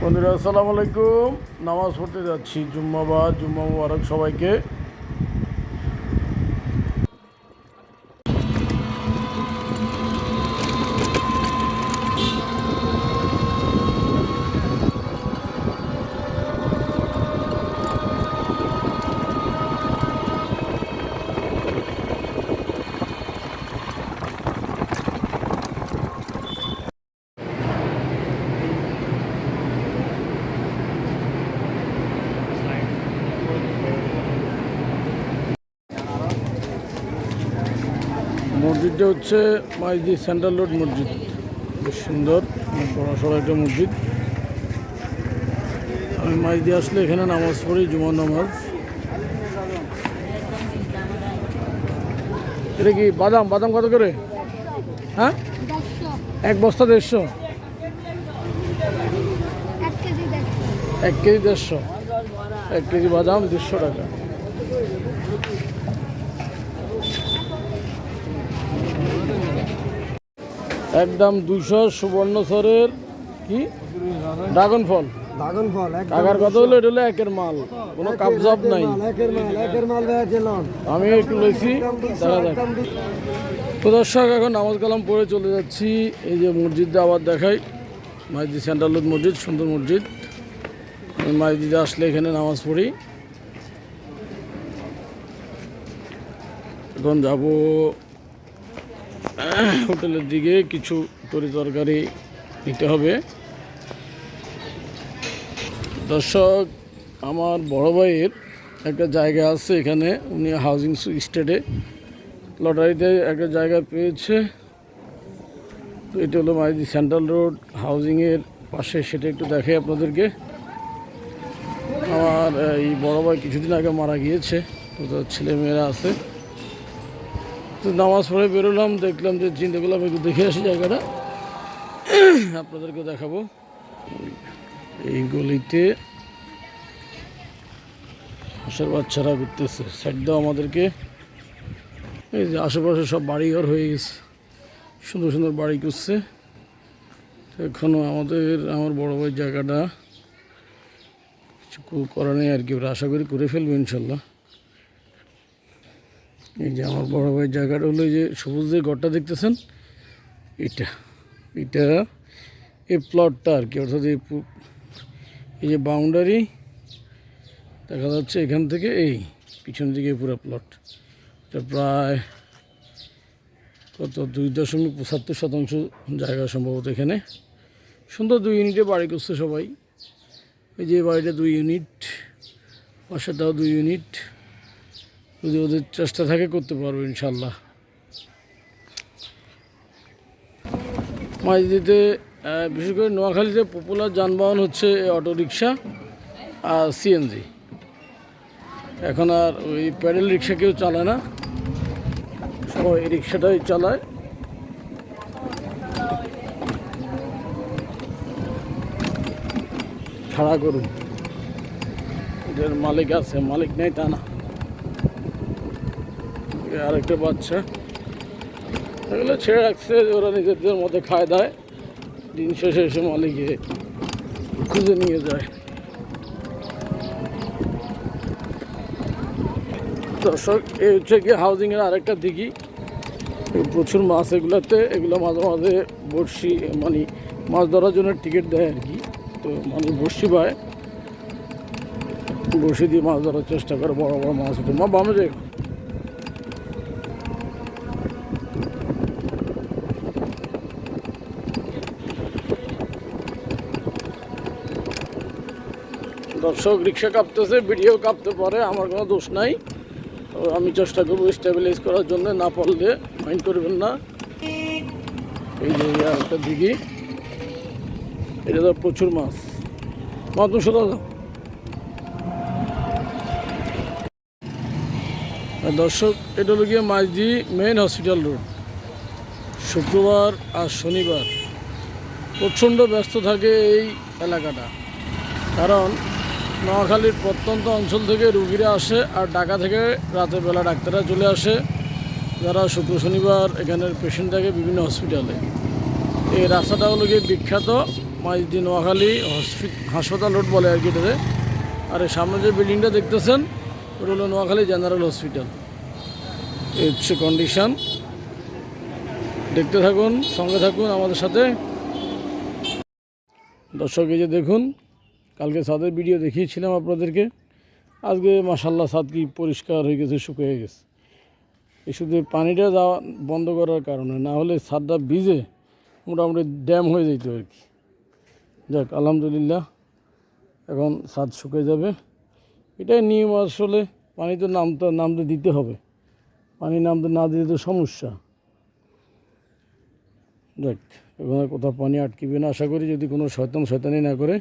বন্ধুরা আসসালামু আলাইকুম। নামাজ পড়তে যাচ্ছি জুম্মাবাদ জুম্মা মুবারক সবাইকে। মসজিদটা হচ্ছে মাইজি সেন্ট্রাল রোড মসজিদ। বেশ সুন্দর অনেক বড় সড়ো একটা মসজিদ। আমি মাইজি আসলে এখানে নামাজ পড়ি জুমা নামাজ। এটা কি বাদাম? বাদাম কত করে? হ্যাঁ? এক বস্তা দেড়শো। এক কেজি দেড়শো। এক কেজি বাদাম দেড়শো টাকা। একদম দুশো সুবর্ণচরের কি? ড্রাগন ফল। ড্রাগন ফল টাকার কত হলো এটা হলো একের মাল। কোনো কাবজাব নাই। আমি একটু লইছি দেখা যাক। তো দর্শক এখন নামাজ কালাম পড়ে চলে যাচ্ছি। এই যে মসজিদটা আবার দেখাই। মাইদি সেন্ট্রাল মসজিদ সুন্দর মসজিদ। মাইদিতে আসলে এখানে নামাজ পড়ি। এখন যাব হোটেলের দিকে কিছু তরি তরকারি নিতে হবে। দর্শক, আমার বড় ভাইয়ের একটা জায়গা আছে এখানে। উনি হাউজিং স্টেটে লটারিতে একটা জায়গা পেয়েছে। তো এটা হলো মাইদি সেন্ট্রাল রোড হাউজিংয়ের পাশে, সেটা একটু দেখাই আপনাদেরকে। আমার এই বড় ভাই কিছুদিন আগে মারা গিয়েছে। তো তার ছেলে মেয়েরা আছে। তো নামাজ পড়ে বেরোলাম, দেখলাম যে চিন্তা করলাম একটু দেখে আসি জায়গাটা। আপনাদেরকে দেখাবো। এই গলিতে হাঁসের বাচ্চারা ঘুরতেছে। সাইড দাও আমাদেরকে। এই যে আশেপাশে সব বাড়িঘর হয়ে গেছে। সুন্দর সুন্দর বাড়ি করছে। এখনও আমাদের, আমার বড় ভাই জায়গাটা কিছু করা নেই আর কি। আশা করি করে ফেলবে ইনশাল্লাহ। এই যে আমার বড় ভাই জায়গাটা হলো যে সবুজ যে ঘরটা দেখতেছেন, এটা এটা এই প্লটটা আর কি, অর্থাৎ এই এই যে বাউন্ডারি দেখা যাচ্ছে এখান থেকে এই পিছন দিকে পুরো প্লট এটা প্রায় কত? দুই দশমিক পঁচাত্তর শতাংশ জায়গা সম্ভবত এখানে। সুন্দর দুই ইউনিটে বাড়ি করছে সবাই। এই যে বাড়িটা দুই ইউনিট পাশেটাও দুই ইউনিট যদি ওদের চেষ্টা থাকে করতে পারবে ইনশাল্লাহ। মাঝদিতে বিশেষ করে নোয়াখালীতে পপুলার যানবাহন হচ্ছে অটো রিক্সা আর সিএনজি এখন আর ওই প্যাডেল রিক্সা কেউ চালায় না। সবাই এই রিক্সাটাই চালায়। ছাড়া করুন। এটার মালিক আছে, মালিক নেই তা না। আরেকটা বাচ্চা। এগুলো ছেড়ে রাখছে ওরা নিজেদের মধ্যে খায় দায়। দিন শেষে এসে মালিকে খুঁজে নিয়ে যায়। দর্শক এই হচ্ছে কি হাউজিংয়ের আরেকটা দিঘি। প্রচুর মাছ এগুলোতে, এগুলো মাঝে মাঝে বড়শি মানে মাছ ধরার জন্য টিকিট দেয় আর কি। তো মানুষ বড়শি পায়। বড়শি দিয়ে মাছ ধরার চেষ্টা করে, বড় বড় মাছ উঠে মা, বামে যাই দর্শক রিক্সা কাঁপতেছে, ভিডিও কাঁপতে পারে, আমার কোনো দোষ নাই। আমি চেষ্টা করব স্টেবিলাইজ করার জন্য, না পারলে মাইন্ড করবেন না। এই যে একটা দিঘি। এটা তো প্রচুর মাছ। মা তুমি সোজা দর্শক, এটা হলো গিয়ে মাঝদি মেইন হসপিটাল রোড শুক্রবার আর শনিবার। প্রচণ্ড ব্যস্ত থাকে এই এলাকাটা। কারণ নোয়াখালীর প্রত্যন্ত অঞ্চল থেকে রুগীরা আসে আর ঢাকা থেকে রাতের বেলা ডাক্তাররা চলে আসে। যারা শুক্র শনিবার এখানের পেশেন্ট থাকে বিভিন্ন হসপিটালে। এই রাস্তাটা হলো গিয়ে বিখ্যাত মাইজদি নোয়াখালী হসপি- হাসপাতাল রোড বলে আর কি এটাতে আর এই সামনে যে বিল্ডিংটা দেখতেছেন, ওটা হলো নোয়াখালী জেনারেল হসপিটাল। এই হচ্ছে কন্ডিশন দেখতে থাকুন, সঙ্গে থাকুন আমাদের সাথে। দর্শক, এই যে দেখুন কালকে ছাদের ভিডিও দেখিয়েছিলাম আপনাদেরকে। আজকে মাসাল্লাহ ছাদ কি পরিষ্কার হয়ে গেছে, শুকিয়ে গেছে। এ শুধু পানিটা যাওয়া বন্ধ করার কারণে, না হলে ছাদটা ভিজে মোটামুটি ড্যাম হয়ে যেত আর কি। যাক, আলহামদুলিল্লাহ, এখন ছাদ শুকিয়ে যাবে। এটাই নিয়ম আসলে, পানি তো নামতে নামতে দিতে হবে। পানি নামতে না দিলে তো সমস্যা। যাক, এখানে কোথাও পানি আটকিবে না। আশা করি যদি কোনো শয়তান, শয়তানি না করে